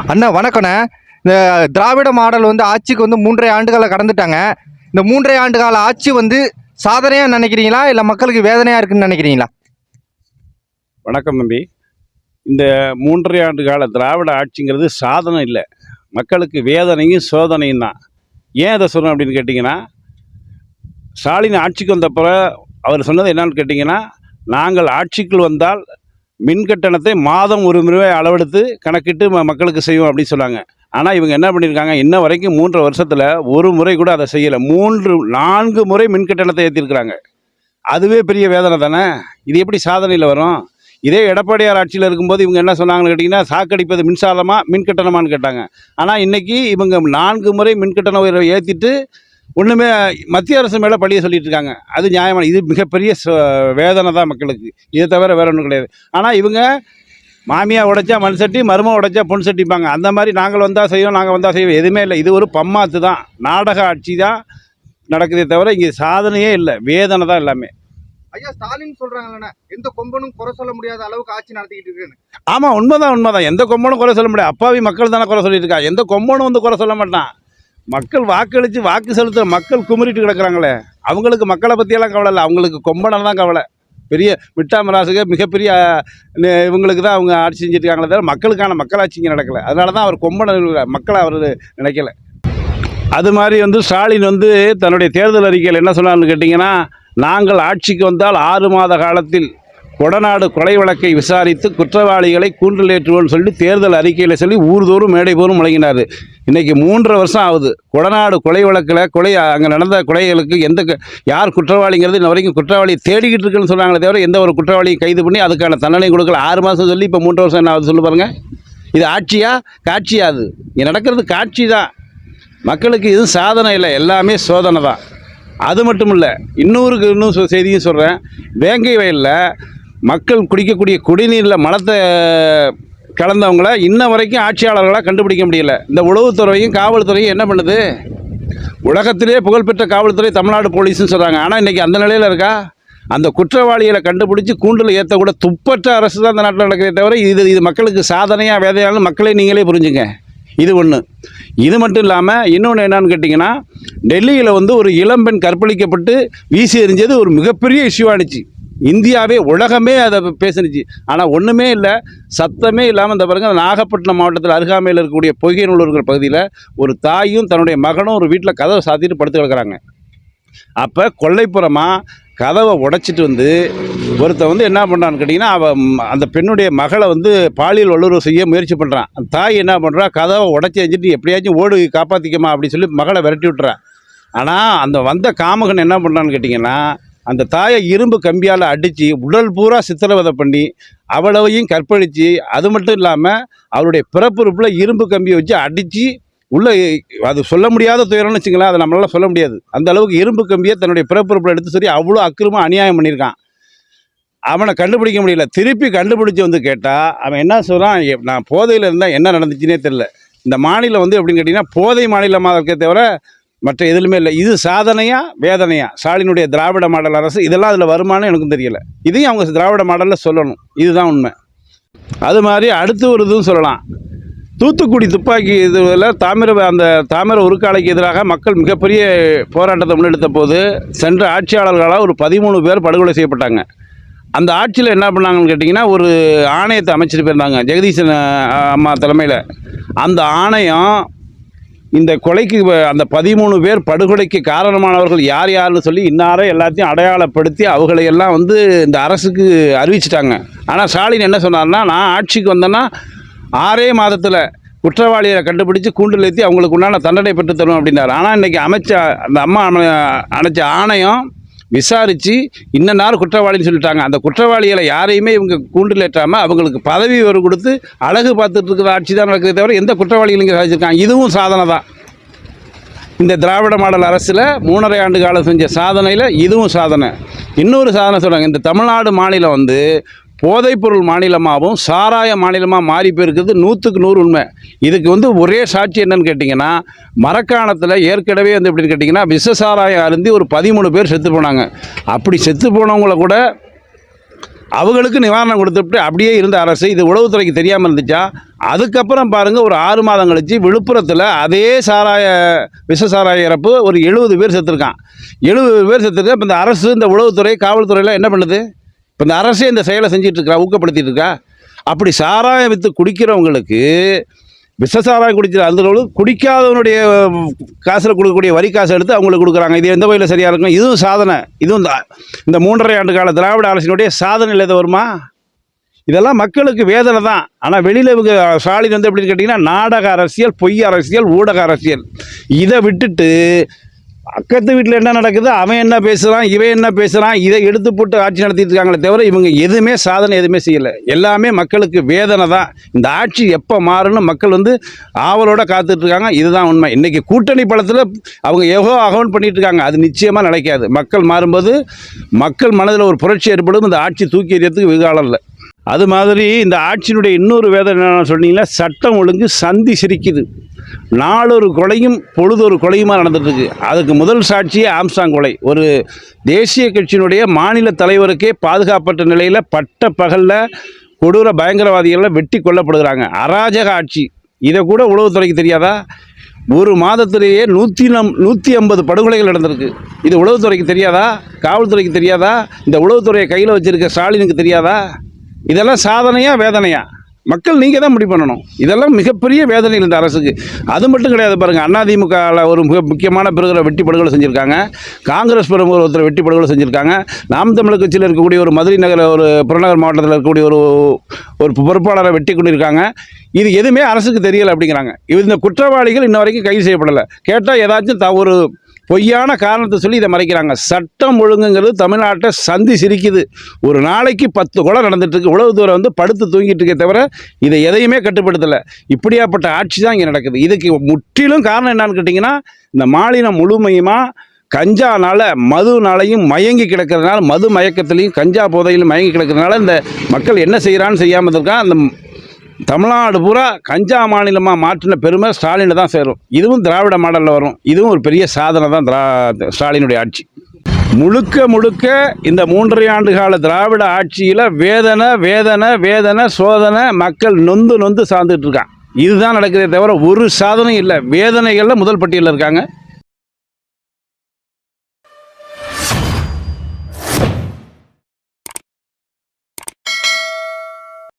அண்ணா வணக்கண்ணே இந்த திராவிட மாடல் வந்து ஆட்சிக்கு வந்து மூன்றரை ஆண்டுகளை கடந்துட்டாங்க. இந்த மூன்றரை ஆண்டு கால ஆட்சி வந்து சாதனையாக நினைக்கிறீங்களா? இல்லை மக்களுக்கு வேதனையாக இருக்குன்னு நினைக்கிறீங்களா? வணக்கம் தம்பி. இந்த மூன்றரை ஆண்டு கால திராவிட ஆட்சிங்கிறது சாதனை இல்லை. மக்களுக்கு வேதனையும் சோதனையும் தான். ஏன் அதை சொல்கிறேன் அப்படின்னு கேட்டிங்கன்னா ஸ்டாலின் ஆட்சிக்கு வந்தப்போ அவர் சொன்னது என்னன்னு கேட்டிங்கன்னா நாங்கள் ஆட்சிக்குள் வந்தால் மின் கட்டணத்தை மாதம் ஒரு முறை அளவெடுத்து கணக்கிட்டு ம- மக்களுக்கு செய்வோம் அப்படின்னு சொன்னாங்க. ஆனால் இவங்க என்ன பண்ணியிருக்காங்க இன்ன வரைக்கும் மூன்று வருஷத்தில் ஒரு முறை கூட அதை செய்யலை. மூன்று நான்கு முறை மின் கட்டணத்தை ஏற்றிருக்கிறாங்க அதுவே பெரிய வேதனை தானே? இது எப்படி சாதனையில் வரும்? இதே எடப்பாடியார் ஆட்சியில் இருக்கும்போது இவங்க என்ன சொன்னாங்கன்னு கேட்டிங்கன்னா சாக்கடிப்பது மின்சாரமா மின் கட்டணமான்னு கேட்டாங்க. ஆனால் இன்றைக்கி இவங்க நான்கு முறை மின் கட்டண உயர்வை ஏற்றிட்டு ஒன்றுமே மத்திய அரசு மேலே பழிய சொல்லிட்டு இருக்காங்க. அது நியாயமான இது மிகப்பெரிய வேதனை தான் மக்களுக்கு. இதை தவிர வேற ஒன்றும் கிடையாது. ஆனால் இவங்க மாமியா உடைச்சா மண் சட்டி மரும உடைச்சா பொன் சட்டிப்பாங்க. அந்த மாதிரி நாங்கள் வந்தால் செய்வோம் நாங்கள் வந்தால் செய்வோம் எதுவுமே இல்லை. இது ஒரு பம்மாத்து தான். நாடக ஆட்சி தான் நடக்குதே தவிர இங்கே சாதனையே இல்லை. வேதனை தான் எல்லாமே. ஐயா ஸ்டாலின் சொல்றாங்கண்ணா எந்த கொம்பனும் குறை சொல்ல முடியாத அளவுக்கு ஆட்சி நடத்திக்கிட்டு இருக்குன்னு. ஆமாம் உண்மைதான் உண்மைதான். எந்த கொம்பனும் குறை சொல்ல முடியாது. அப்பாவி மக்கள் தானே குறை சொல்லிட்டு இருக்கா. எந்த கொம்பனும் வந்து குறை சொல்ல மாட்டான். மக்கள் வாக்களித்து வாக்கு செலுத்துகிற மக்கள் குமரிட்டு கிடக்குறாங்களே. அவங்களுக்கு மக்களை பற்றியெல்லாம் கவலை இல்லை. அவங்களுக்கு கொம்பனை தான் கவலை. பெரிய மிட்டாமராசுக மிகப்பெரிய இவங்களுக்கு தான் அவங்க ஆட்சி செஞ்சுருக்காங்களே தவிர மக்களுக்கான மக்களாட்சி இங்கே நடக்கலை. அதனால தான் அவர் கொம்பனை மக்களை அவர் நினைக்கலை. அது மாதிரி வந்து ஸ்டாலின் வந்து தன்னுடைய தேர்தல் அறிக்கையில் என்ன சொன்னார்னு கேட்டிங்கன்னா நாங்கள் ஆட்சிக்கு வந்தால் ஆறு மாத காலத்தில் கொடநாடு கொலை வழக்கை விசாரித்து குற்றவாளிகளை கூண்டிலேற்றுவோம்னு சொல்லி தேர்தல் அறிக்கையில் சொல்லி ஊர்தோறும் மேடை போரும் முழங்கினார். இன்றைக்கி மூன்றரை வருஷம் ஆகுது. கொடநாடு கொலை வழக்கில் கொலை அங்கே நடந்த கொலைகளுக்கு எந்த க- யார் குற்றவாளிங்கிறது இன்ன வரைக்கும் குற்றவாளி தேடிக்கிட்டு இருக்குன்னு சொன்னாங்களே தவிர எந்த ஒரு குற்றவாளியும் கைது பண்ணி அதுக்கான தண்டனை கொடுக்கல. ஆறு மாதம் சொல்லி இப்போ மூன்று வருஷம் என்ன ஆகுது சொல்லு பாருங்கள் இது ஆட்சியா? காட்சியா அது? இங்கே நடக்கிறது காட்சி தான். மக்களுக்கு இது சாதனை இல்லை. எல்லாமே சோதனை தான். அது மட்டும் இல்லை. இன்னொருக்கு இன்னும் சொ- செய்தியும் சொல்கிறேன் வேங்கை வயலில் மக்கள் குடிக்கக்கூடிய குடிநீரில் மலத்தை கலந்தவங்கள இன்ன வரைக்கும் ஆட்சியாளர்களாக கண்டுபிடிக்க முடியல. இந்த உளவுத்துறையும் காவல்துறையும் என்ன பண்ணுது? உலகத்திலே புகழ்பெற்ற காவல்துறை தமிழ்நாடு போலீஸ்னு சொல்கிறாங்க ஆனால் இன்றைக்கி அந்த நிலையில் இருக்கா? அந்த குற்றவாளிகளை கண்டுபிடிச்சி கூண்டில் ஏற்றக்கூட துப்பற்ற அரசு தான் அந்த நாட்டில் நடக்கிறே தவிர இது இது மக்களுக்கு சாதனையாக வேதையாலும் மக்களை நீங்களே புரிஞ்சுங்க. இது ஒன்று இது மட்டும் இல்லாமல் இன்னொன்று என்னன்னு கேட்டிங்கன்னா டெல்லியில் வந்து ஒரு இளம்பெண் கற்பழிக்கப்பட்டு வீசி எறிஞ்சது ஒரு மிகப்பெரிய இஷ்யூ ஆணுச்சு இந்தியாவே உலகமே அதை பேசுனுச்சு. ஆனால் ஒன்றுமே இல்லை. சத்தமே இல்லாமல் இந்த பாருங்கள் நாகப்பட்டினம் மாவட்டத்தில் அருகாமையில் இருக்கக்கூடிய பொய்கைநல்லூர்கிற பகுதியில் ஒரு தாயும் தன்னுடைய மகனும் ஒரு வீட்டில் கதவை சாத்திட்டு படுத்து கிடக்கிறாங்க. அப்போ கொல்லைப்புறமாக கதவை உடைச்சிட்டு வந்து ஒருத்தன் வந்து என்ன பண்ணுறான்னு கேட்டிங்கன்னா அவன் அந்த பெண்ணுடைய மகளை வந்து பாலியல் வல்லுறவு செய்ய முயற்சி பண்ணுறான் அந்த தாய் என்ன பண்ணுறா கதவை உடச்சி வச்சுட்டு எப்படியாச்சும் ஓடு காப்பாற்றிக்கமா அப்படின்னு சொல்லி மகளை விரட்டி விட்டுறான். ஆனால் அந்த வந்த காமகன் என்ன பண்ணுறான்னு கேட்டிங்கன்னா அந்த தாயை இரும்பு கம்பியால் அடித்து உடல் பூரா சித்திரவதை பண்ணி அவ்வளவையும் கற்பழித்து அது மட்டும் இல்லாமல் அவருடைய பிறப்புறுப்பில் இரும்பு கம்பியை வச்சு அடித்து உள்ளே அது சொல்ல முடியாத துயரம்னு வச்சுங்களேன் அதை நம்மளால் சொல்ல முடியாது. அந்த அளவுக்கு இரும்பு கம்பியை தன்னுடைய பிறப்புறுப்பில் எடுத்து சொல்லி அவ்வளோ அக்கிரமாக அநியாயம் பண்ணியிருக்கான். அவனை கண்டுபிடிக்க முடியல. திருப்பி கண்டுபிடிச்சி வந்து கேட்டால் அவன் என்ன சொல்கிறான் நான் போதையில் இருந்தால் என்ன நடந்துச்சுன்னே தெரில இந்த மாநிலம் வந்து எப்படின்னு கேட்டிங்கன்னா போதை மாநிலமாக இருக்கே தவிர மற்ற எதுலுமே இல்லை. இது சாதனையா? வேதனையா? ஸ்டாலினுடைய திராவிட மாடல் அரசு இதெல்லாம் அதில் வருமானம் எனக்கும் தெரியல. இதையும் அவங்க திராவிட மாடலில் சொல்லணும். இதுதான் உண்மை. அது மாதிரி அடுத்து ஒரு இதுவும் சொல்லலாம். தூத்துக்குடி துப்பாக்கி இதில் தாமிர அந்த தாமிர உருக்காலைக்கு எதிராக மக்கள் மிகப்பெரிய போராட்டத்தை முன்னெடுத்த போது சென்ற ஆட்சியாளர்களால் ஒரு பதிமூணு பேர் படுகொலை செய்யப்பட்டாங்க. அந்த ஆட்சியில் என்ன பண்ணாங்கன்னு கேட்டிங்கன்னா ஒரு ஆணையத்தை அமைச்சிட்டு போயிருந்தாங்க. ஜெகதீசன் அம்மா தலைமையில். அந்த ஆணையம் இந்த கொலைக்கு அந்த பதிமூணு பேர் படுகொலைக்கு காரணமானவர்கள் யார் யாருன்னு சொல்லி இன்னார எல்லாத்தையும் அடையாளப்படுத்தி அவங்களையெல்லாம் வந்து இந்த அரசுக்கு அறிவிச்சிட்டாங்க. ஆனால் ஸ்டாலின் என்ன சொன்னார்னா நான் ஆட்சிக்கு வந்தேன்னா ஆறே மாதத்தில் குற்றவாளியை கண்டுபிடிச்சு கூண்டில் ஏற்றி அவங்களுக்கு உண்டான தண்டனை பெற்று தரும் அப்படின்னாரு. ஆனால் இன்றைக்கி அமைச்ச அந்த அம்மா அணைச்ச ஆணையம் விசாரித்து இன்ன நாள் குற்றவாளின்னு சொல்லிட்டாங்க. அந்த குற்றவாளிகளை யாரையுமே இவங்க கூண்டில் ஏற்றாமல் அவங்களுக்கு பதவி உயர்வு கொடுத்து அழகு பார்த்துட்டு இருக்கிற ஆட்சி தான் நடக்கிறத தவிர எந்த குற்றவாளிகளும் இங்கே சாதிச்சிருக்காங்க? இதுவும் சாதனை தான். இந்த திராவிட மாடல் அரசில் மூணரை ஆண்டு காலம் செஞ்ச சாதனையில் இதுவும் சாதனை. இன்னொரு சாதனை சொல்கிறாங்க இந்த தமிழ்நாடு மாநிலம் வந்து போதைப்பொருள் மாநிலமாகவும் சாராய மாநிலமாக மாறி போயிருக்கிறது நூற்றுக்கு நூறு உண்மை. இதுக்கு வந்து ஒரே சாட்சி என்னன்னு கேட்டிங்கன்னா மரக்காணத்தில் ஏற்கனவே வந்து எப்படின்னு கேட்டிங்கன்னா விஷ சாராயம் அருந்தி ஒரு பதிமூணு பேர் செத்து போனாங்க. அப்படி செத்து போனவங்கள கூட அவங்களுக்கு நிவாரணம் கொடுத்துட்டு அப்படியே இருந்த அரசு இது உளவுத்துறைக்கு தெரியாமல் இருந்துச்சா? அதுக்கப்புறம் பாருங்கள் ஒரு ஆறு மாதம் கழிச்சு விழுப்புரத்தில் அதே சாராய விஷ சாராய இறப்பு ஒரு எழுபது பேர் செத்துருக்கான். எழுபது பேர் செத்துருக்கா இப்போ இந்த அரசு இந்த உளவுத்துறை காவல்துறையெல்லாம் என்ன பண்ணுது? இப்போ இந்த அரசே இந்த செயலை செஞ்சுட்டு இருக்கா ஊக்கப்படுத்திட்டு இருக்கா அப்படி சாராயம் விற்று குடிக்கிறவங்களுக்கு விஷ சாராயம் குடிக்கிற அந்த குடிக்காதவனுடைய காசில் கொடுக்கக்கூடிய வரி காசு எடுத்து அவங்களுக்கு கொடுக்குறாங்க. இது எந்த வகையில் சரியாக இருக்கும் இதுவும் சாதனை. இதுவும் இந்த இந்த மூன்றரை ஆண்டு கால திராவிட அரசினுடைய சாதனை இல்லை வருமா? இதெல்லாம் மக்களுக்கு வேதனை தான். ஆனால் வெளியில் இவங்க ஸ்டாலின் வந்து எப்படின்னு கேட்டிங்கன்னா நாடக அரசியல் பொய் அரசியல் ஊடக அரசியல். இதை விட்டுட்டு பக்கத்து வீட்டில் என்ன நடக்குது? அவன் என்ன பேசுகிறான் இவன் என்ன பேசுகிறான் இதை எடுத்து போட்டு ஆட்சி நடத்திட்டு இருக்காங்களே தவிர இவங்க எதுவுமே சாதனை எதுவுமே செய்யலை. எல்லாமே மக்களுக்கு வேதனை தான். இந்த ஆட்சி எப்போ மாறும்னு மக்கள் வந்து ஆவலோட காத்துட்ருக்காங்க இதுதான் உண்மை. இன்றைக்கி கூட்டணி படத்தில் அவங்க எவ்வளோ அகௌண்ட் பண்ணிகிட்டு இருக்காங்க. அது நிச்சயமாக நினைக்காது மக்கள் மாறும்போது மக்கள் மனதில் ஒரு புரட்சி ஏற்படும். இந்த ஆட்சி தூக்கி எறியத்துக்கு வெகுகாலம் இல்லை. அது மாதிரி இந்த ஆட்சியினுடைய இன்னொரு வேதனை என்ன சொன்னீங்கன்னா சட்டம் ஒழுங்கு சந்தி சிரிக்குது. நாளொரு கொலையும் பொழுதொரு கொலையுமா நடந்துட்டுருக்கு. அதுக்கு முதல் சாட்சியே ஆம்சாங் கொலை. ஒரு தேசிய கட்சியினுடைய மாநில தலைவருக்கே பாதுகாப்பற்ற நிலையில் பட்ட பகலில் கொடூர பயங்கரவாதிகளில் வெட்டி கொல்லப்படுகிறாங்க. அராஜக ஆட்சி. இதை கூட உளவுத்துறைக்கு தெரியாதா? ஒரு மாதத்திலேயே நூற்றி நம் நூற்றி ஐம்பது படுகொலைகள் நடந்திருக்கு. இது உளவுத்துறைக்கு தெரியாதா? காவல்துறைக்கு தெரியாதா? இந்த உளவுத்துறையை கையில் வச்சிருக்க ஸ்டாலினுக்கு தெரியாதா? இதெல்லாம் சாதனையா வேதனையா? மக்கள் நீங்கள் தான் முடிவு பண்ணணும். இதெல்லாம் மிகப்பெரிய வேதனை இந்த அரசுக்கு. அது மட்டும் கிடையாது பாருங்கள் அதிமுகவில் ஒரு மிக முக்கியமான பிறகு வெட்டி படுகொலை செஞ்சுருக்காங்க. காங்கிரஸ் பிரமுகர் ஒருத்தர் வெட்டி படுகொலை செஞ்சுருக்காங்க. நாம் தமிழர் கட்சியில் இருக்கக்கூடிய ஒரு மதுரை நகர ஒரு புறநகர் மாவட்டத்தில் இருக்கக்கூடிய ஒரு ஒரு பொறுப்பாளரை வெட்டி கொண்டிருக்காங்க. இது எதுவுமே அரசுக்கு தெரியலை அப்படிங்கிறாங்க. இது இந்த குற்றவாளிகள் இன்ன வரைக்கும் கைது செய்யப்படலை. கேட்டால் ஏதாச்சும் த ஒரு பொய்யான காரணத்தை சொல்லி இதை மறைக்கிறாங்க. சட்டம் ஒழுங்குங்கிறது தமிழ்நாட்டை சந்தி சிரிக்குது. ஒரு நாளைக்கு பத்து கொலை நடந்துட்டு இருக்கு தூரம் வந்து படுத்து தூங்கிட்டு இருக்கே தவிர இதை எதையுமே கட்டுப்படுத்தலை. இப்படியாப்பட்ட ஆட்சி தான் இங்கே நடக்குது. இதுக்கு முற்றிலும் காரணம் என்னன்னு கேட்டிங்கன்னா இந்த மாநிலம் முழுமையுமா கஞ்சானால மதுனாலையும் மயங்கி கிடக்கிறதுனால மது மயக்கத்திலையும் கஞ்சா போதையிலும் மயங்கி கிடக்கிறதுனால இந்த மக்கள் என்ன செய்கிறான்னு செய்யாமல் இருக்கா அந்த தமிழ்நாடு பூரா கஞ்சா மாநிலமாக மாற்றின பெருமை ஸ்டாலினை தான் சேரும். இதுவும் திராவிட மாடலில் வரும். இதுவும் ஒரு பெரிய சாதனை தான் திரா ஸ்டாலினுடைய ஆட்சி. முழுக்க முழுக்க இந்த மூன்றரை ஆண்டு கால திராவிட ஆட்சியில் வேதனை வேதனை வேதனை சோதனை மக்கள் நொந்து நொந்து சார்ந்துட்டு இருக்கான் இதுதான் நடக்கிறதே தவிர ஒரு சாதனையும் இல்லை. வேதனைகளில் முதல் பட்டியலில் இருக்காங்க.